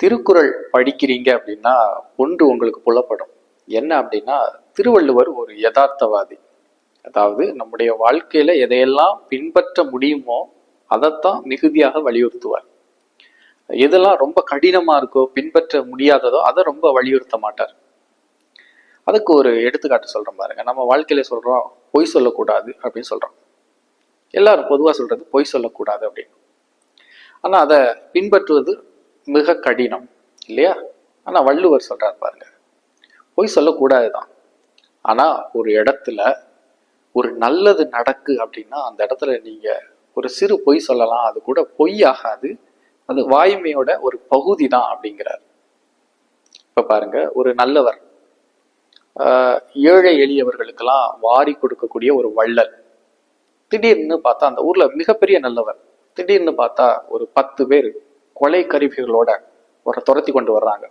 திருக்குறள் படிக்கிறீங்க அப்படின்னா ஒன்று உங்களுக்கு புலப்படும். என்ன அப்படின்னா திருவள்ளுவர் ஒரு யதார்த்தவாதி. அதாவது நம்முடைய வாழ்க்கையில எதையெல்லாம் பின்பற்ற முடியுமோ அதைத்தான் மிகுதியாக வலியுறுத்துவார். எதெல்லாம் ரொம்ப கடினமா இருக்கோ பின்பற்ற முடியாததோ அதை ரொம்ப வலியுறுத்த மாட்டார். அதுக்கு ஒரு எடுத்துக்காட்டு சொல்றேன் பாருங்க. நம்ம வாழ்க்கையில சொல்றோம் பொய் சொல்லக்கூடாது அப்படின்னு சொல்றோம். எல்லாரும் பொதுவா சொல்றது பொய் சொல்லக்கூடாது அப்படின்னு. ஆனா அதை பின்பற்றுவது மிக கடினம் இல்லையா? ஆனா வள்ளுவர் சொல்றாரு பாருங்க. பொய் சொல்லக்கூடாது தான் ஆனா ஒரு இடத்துல ஒரு நல்லது நடக்கு அப்படின்னா அந்த இடத்துல நீங்க ஒரு சிறு பொய் சொல்லலாம் அது கூட பொய் ஆகாது. அது வாய்மையோட ஒரு பகுதி தான் அப்படிங்கிறார். இப்ப பாருங்க ஒரு நல்லவர் ஆஹ் ஏழை எளியவர்களுக்கெல்லாம் வாரி கொடுக்கக்கூடிய ஒரு வள்ளல். திடீர்னு பார்த்தா அந்த ஊர்ல மிகப்பெரிய நல்லவர் திடீர்னு பார்த்தா ஒரு பத்து பேர் கொலை கருவிகளோட ஒரு துரத்தி கொண்டு வர்றாங்க.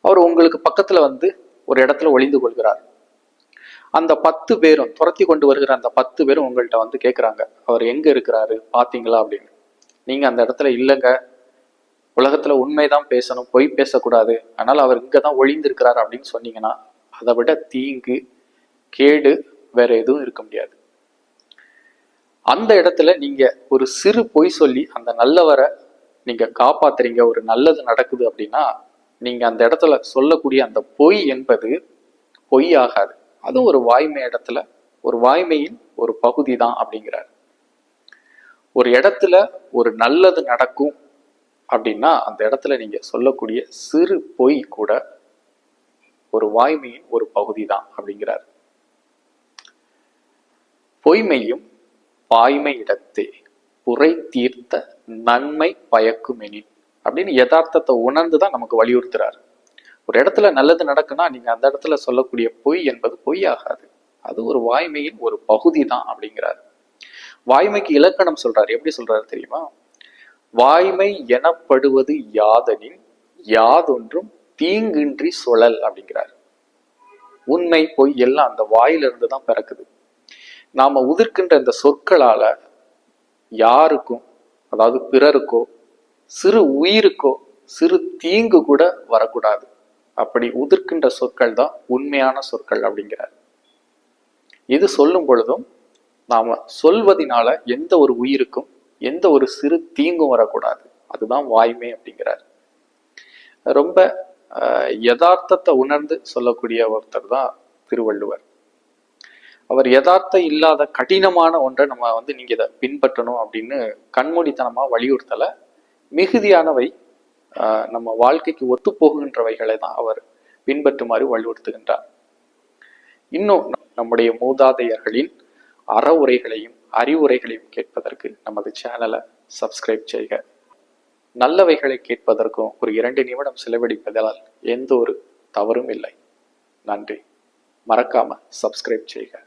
அவர் உங்களுக்கு பக்கத்துல வந்து ஒரு இடத்துல ஒளிந்து கொள்கிறார். அந்த பத்து பேரும் துரத்தி கொண்டு வருகிற அந்த பத்து பேரும் உங்கள்கிட்ட வந்து கேட்குறாங்க அவர் எங்க இருக்கிறாரு? பாத்தீங்களா அப்படின்னு. நீங்க அந்த இடத்துல இல்லைங்க. உலகத்துல உண்மைதான் பேசணும். பொய் பேசக்கூடாது. அதனால அவர் இங்கதான் ஒளிந்திருக்கிறார் அப்படின்னு சொன்னீங்கன்னா அதை விட தீங்கு கேடு வேற எதுவும் இருக்க முடியாது. அந்த இடத்துல நீங்க ஒரு சிறு பொய் சொல்லி அந்த நல்லவரை நீங்க காப்பாத்துறீங்க ஒரு நல்லது நடக்குது அப்படின்னா நீங்க அந்த இடத்துல சொல்லக்கூடிய அந்த பொய் என்பது பொய் ஆகாது அதுவும் ஒரு வாய்மை இடத்துல ஒரு வாய்மையின் ஒரு பகுதி தான் அப்படிங்கிறார். ஒரு இடத்துல ஒரு நல்லது நடக்கும் அப்படின்னா அந்த இடத்துல நீங்க சொல்லக்கூடிய சிறு பொய் கூட ஒரு வாய்மையின் ஒரு பகுதி தான் அப்படிங்கிறார். பொய்மையும் பாய்மை இடத்தே. புரை தீர்த்த நன்மை பயக்குமெனின் அப்படின்னு யதார்த்தத்தை உணர்ந்து தான் நமக்கு வலியுறுத்துறாரு. ஒரு இடத்துல நல்லது நடக்குன்னா நீங்க அந்த இடத்துல சொல்லக்கூடிய பொய் என்பது பொய் ஆகாது அது ஒரு வாய்மையின் ஒரு பகுதி தான் அப்படிங்கிறாரு. வாய்மைக்கு இலக்கணம் சொல்றாரு. எப்படி சொல்றாரு தெரியுமா? வாய்மை எனப்படுவது யாதனின் யாதொன்றும் தீங்கின்றி சுழல் அப்படிங்கிறார். உண்மை பொய் எல்லாம் அந்த வாயிலிருந்து தான் பிறக்குது. நாம உதிர்க்கின்ற இந்த சொற்களால யாருக்கும் அதாவது பிறருக்கோ சிறு உயிருக்கோ சிறு தீங்கு கூட வரக்கூடாது. அப்படி உதிர்க்கின்ற சொற்கள் தான் உண்மையான சொற்கள் அப்படிங்கிறார். இது சொல்லும் பொழுதும் நாம சொல்வதனால எந்த ஒரு உயிருக்கும் எந்த ஒரு சிறு தீங்கும் வரக்கூடாது. அதுதான் வாய்மை அப்படிங்கிறார். ரொம்ப யதார்த்தத்தை உணர்ந்து சொல்லக்கூடிய ஒருத்தர் தான் திருவள்ளுவர். அவர் யதார்த்தம் இல்லாத கடினமான ஒன்றை நம்ம வந்து நீங்க இதை பின்பற்றணும் அப்படின்னு கண்மூடித்தனமா வலியுறுத்தல. மிகுதியானவை ஆஹ், நம்ம வாழ்க்கைக்கு ஒத்து தான் அவர் பின்பற்றுமாறு வலியுறுத்துகின்றார். இன்னும் நம்முடைய மூதாதையர்களின் அறவுரைகளையும் அறிவுரைகளையும் கேட்பதற்கு நமது சேனலை சப்ஸ்கிரைப் செய்க. நல்லவைகளை கேட்பதற்கும் ஒரு இரண்டு நிமிடம் செலவழிப்பதால் எந்த ஒரு தவறும் இல்லை. நன்றி. மறக்காம சப்ஸ்கிரைப் செய்க.